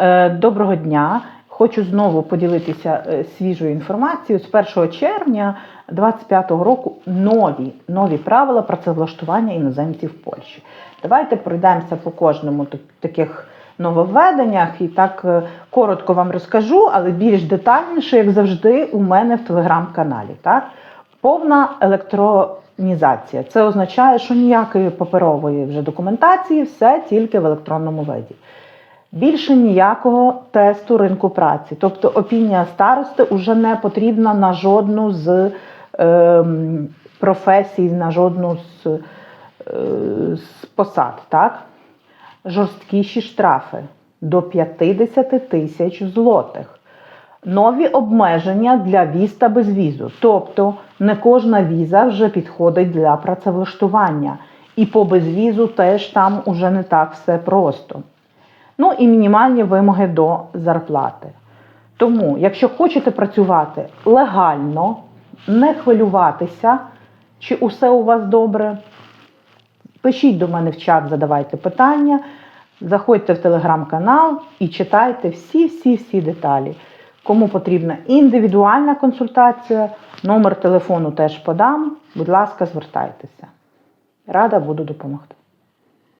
Е, Доброго дня. Хочу знову поділитися е, свіжою інформацією. З 1 червня 2025 року нові, нові правила працевлаштування іноземців в Польщі. Давайте пройдемося по кожному таких нововведеннях і так е, коротко вам розкажу, але більш детальніше, як завжди, у мене в телеграм-каналі. Так? Повна електронізація. Це означає, що ніякої паперової вже документації, все тільки в електронному виді. Більше ніякого тесту ринку праці. Тобто опінія старости вже не потрібна на жодну з ем, професій, на жодну з, е, з посад. Так? Жорсткіші штрафи до 50 тисяч злотих. Нові обмеження для віз та безвізу. Тобто не кожна віза вже підходить для працевлаштування. І по безвізу теж там уже не так все просто. Ну і мінімальні вимоги до зарплати. Тому, якщо хочете працювати легально, не хвилюватися, чи усе у вас добре, пишіть до мене в чат, задавайте питання, заходьте в телеграм-канал і читайте всі-всі-всі деталі. Кому потрібна індивідуальна консультація, номер телефону теж подам. Будь ласка, звертайтеся. Рада буду допомогти.